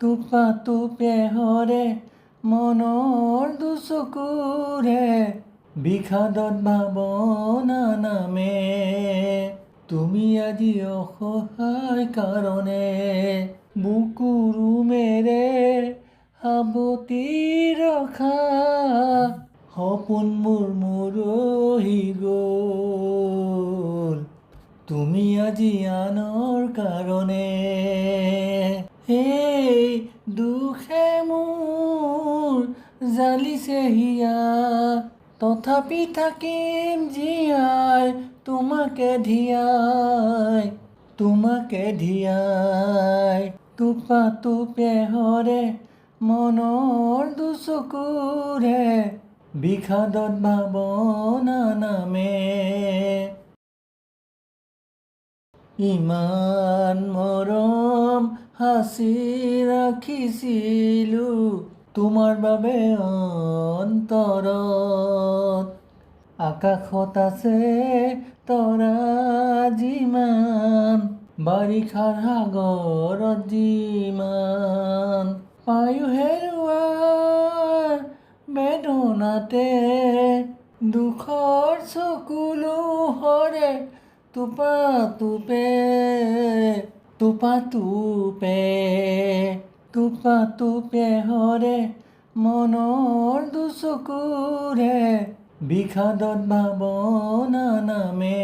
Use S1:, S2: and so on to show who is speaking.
S1: টোপা টোপে হৰে মনৰ দুচকুৰে বিষাদত ভাৱনা নামে, তুমি আজি অসহায় কাৰণে বুকুৰু মেৰে সাৱটি ৰখা সপোন মোৰ মৰহি গ'ল। তুমি আজি আনৰ কাৰণে মোৰ জালিছে হিয়া। তথাপি থাকিম জীয়াই, তোমাকে ধিয়াই তোমাকে ধিয়াই। টোপা টোপে হৰে মনৰ দুচকুৰে বিষাদত ভাৱনা নামে। ইমান মৰম সাঁচি ৰাখিছিলো তোমাৰ বাবে অন্তৰত আকাশত আছে তৰা যিমান বাৰিষাৰ সাগৰত যিমান। পায়ো হেৰুৱাৰ বেদনাতে দুখৰ চকুলো হৰে টোপা তুপে তুপা তুপে তুপা তুপে হরে মনৰ দুচকুৰে বিষাদত ভাৱনা নামে